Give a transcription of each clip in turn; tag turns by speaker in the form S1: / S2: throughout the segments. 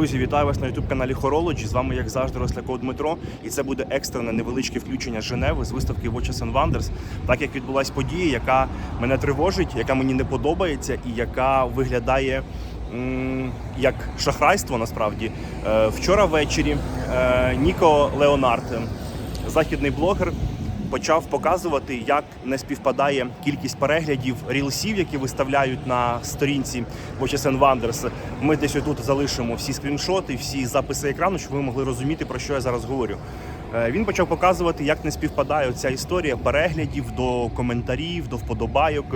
S1: Друзі, вітаю вас на youtube каналі Horology. З вами, як завжди, Росляков Дмитро. І це буде екстрене невеличке включення Женеви з виставки Watches and Wonders. Так як відбулася подія, яка мене тривожить, яка мені не подобається, і яка виглядає м, як шахрайство насправді. Е, вчора ввечері е, Ніко Леонард, західний блогер, почав показувати, як не співпадає кількість переглядів рілсів, які виставляють на сторінці Watches and Wonders. Ми десь тут залишимо всі скріншоти, всі записи екрану, щоб ви могли розуміти, про що я зараз говорю. Е, Він почав показувати, як не співпадає ця історія переглядів до коментарів, до вподобайок.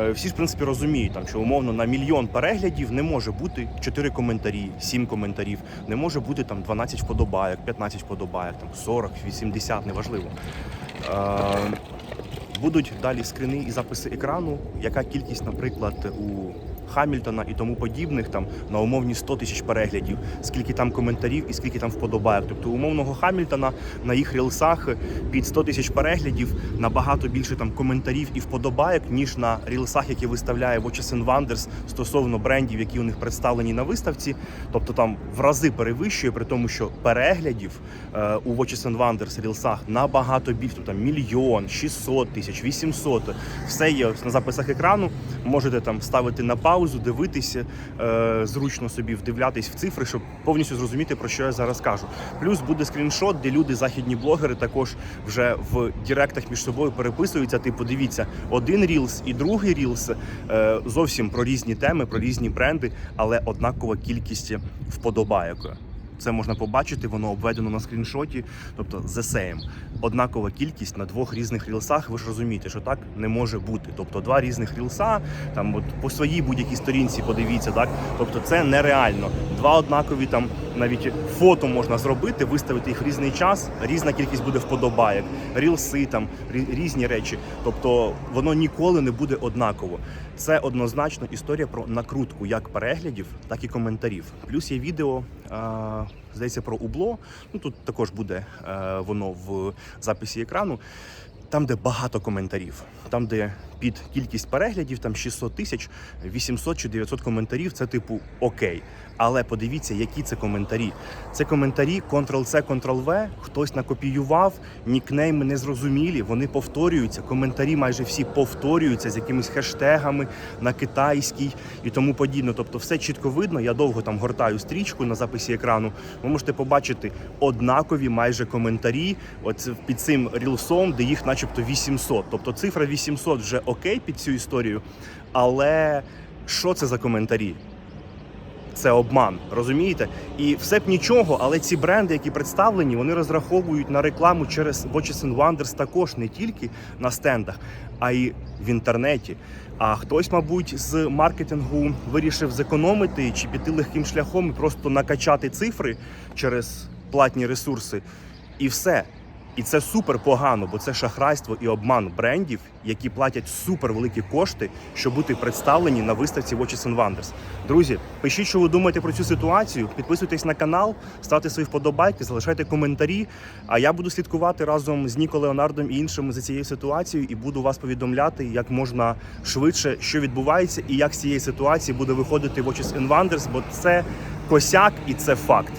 S1: Е, Всі ж в принципі розуміють, там що умовно на мільйон переглядів не може бути 4 коментарі, 7 коментарів, не може бути там 12 вподобайок, 15 вподобайок, там 40, 80, неважливо. Е, Будуть далі скрини і записи екрану, яка кількість, наприклад, у Хамільтона і тому подібних там на умовні 100 тисяч переглядів, скільки там коментарів і скільки там вподобайок. Тобто умовного Хамільтона на їх рілсах під 100 тисяч переглядів набагато більше там коментарів і вподобайок, ніж на рілсах, які виставляє Watches and Wonders стосовно брендів, які у них представлені на виставці. Тобто там в рази перевищує, при тому, що переглядів е, у Watches and Wonders рілсах набагато більше, тобто там мільйон, 600 тисяч, 800. Все є на записах екрану. Можете там ставити на паузу, дивитися, е, зручно собі вдивлятись в цифри, щоб повністю зрозуміти, про що я зараз кажу. Плюс буде скріншот, де люди, західні блогери, також вже в діректах між собою переписуються. Типу, дивіться, один рілс і другий рілс е, зовсім про різні теми, про різні бренди, але однакова кількість вподобайок. Це можна побачити, воно обведено на скріншоті, тобто the same. Однакова кількість на двох різних рілсах. Ви ж розумієте, що так не може бути. Тобто два різних рілса, там от по своїй будь-якій сторінці подивіться, так тобто це нереально. Два однакові там навіть фото можна зробити, виставити їх в різний час. Різна кількість буде вподобайок, рілси там рі- різні речі. Тобто воно ніколи не буде однаково. Це однозначно історія про накрутку як переглядів, так і коментарів. Плюс є відео. Здається, про убло. Ну тут також буде е, воно в записі екрану. Там, де багато коментарів, там, де під кількість переглядів, там 600 тисяч, 800 чи 900 коментарів, це типу окей. Але подивіться, які це коментарі. Це коментарі Ctrl-C, Ctrl-V, хтось накопіював, нікнейми незрозумілі, вони повторюються. Коментарі майже всі повторюються з якимись хештегами на китайській і тому подібне. Тобто все чітко видно. Я довго там гортаю стрічку на записі екрану. Ви можете побачити однакові майже коментарі. От під цим рілсом, де їх, начебто, 800. Тобто цифра 800 вже окей під цю історію. Але що це за коментарі? Це обман, розумієте? І все б нічого, але ці бренди, які представлені, вони розраховують на рекламу через Watches and Wonders також не тільки на стендах, а й в інтернеті. А хтось, мабуть, з маркетингу вирішив зекономити чи піти легким шляхом і просто накачати цифри через платні ресурси, і все. І це супер погано, бо це шахрайство і обман брендів, які платять супер великі кошти, щоб бути представлені на виставці Watches and Wonders. Друзі, пишіть, що ви думаєте про цю ситуацію. Підписуйтесь на канал, ставте свої вподобайки, залишайте коментарі. А я буду слідкувати разом з Ніко Леонардом і іншими за цією ситуацією і буду вас повідомляти як можна швидше, що відбувається, і як з цієї ситуації буде виходити Watches and Wonders, бо це косяк і це факт.